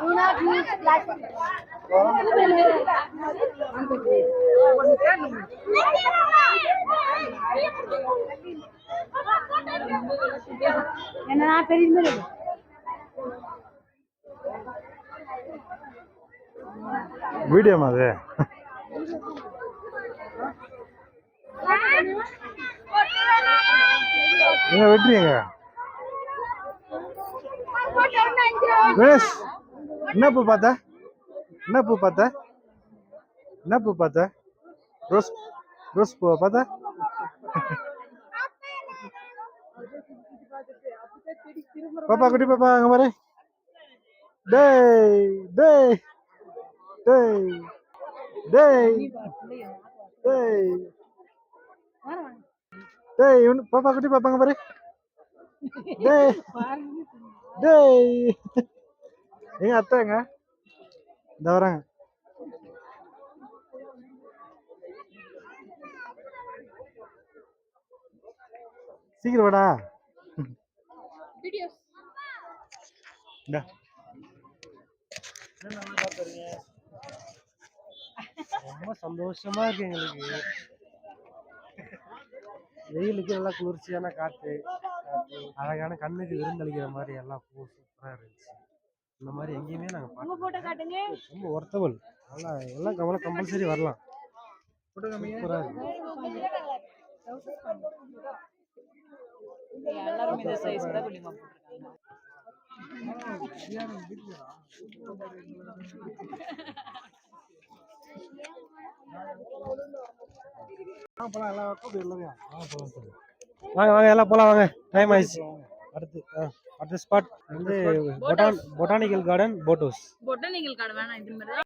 Do not use plastic. என்னன்னா பெரிய மாதிரி. வீடியோமா அது நீங்க வெட்டுறீங்க கணேஷ் என்ன பூ பார்த்த? என்ன பூ பார்த்த? என்ன பூ பார்த்த? ரோஸ் ரோஸ் பூவை பார்த்த? பாப்பா குட்டி பாப்பா அங்க பாரு. டேய் டேய் டேய் டேய் டேய். டேய் பாப்பா குட்டி பாப்பாங்க பாரு. டேய். டேய். எங்க அத்தை எங்க? இந்த வராங்க சீக்கிரம் வாடா. இந்தா. ரொம்ப சந்தோஷமா இருக்கு எங்களுக்கு. வெயிலுக்கு நல்லா குளிர்ச்சியான காற்று. அழகான கண்ணுக்கு விருந்தளிக்கிற மாதிரி எல்லாம் பூ சூப்பரா இருந்துச்சு. இந்த மாதிரி எங்கேயுமே நாங்க பார்த்தது ரொம்ப ஒர்த்தபிள் நல்லா எல்லாம் கவலை கம்பல்சரி வரலாம். சூப்பரா இருக்கு. எல்லாரும் இந்த சைஸ் தான் பிள்ளைங்க போட்டிருக்காங்க. வாங்க வாங்க எல்லாம் போலாம் வாங்க. டைம் ஆயிடுச்சு. அடுத்து அடுத்த ஸ்பாட் வந்து பொட்டான் botanical garden boat house botanical card வேணாம் இது மாதிரி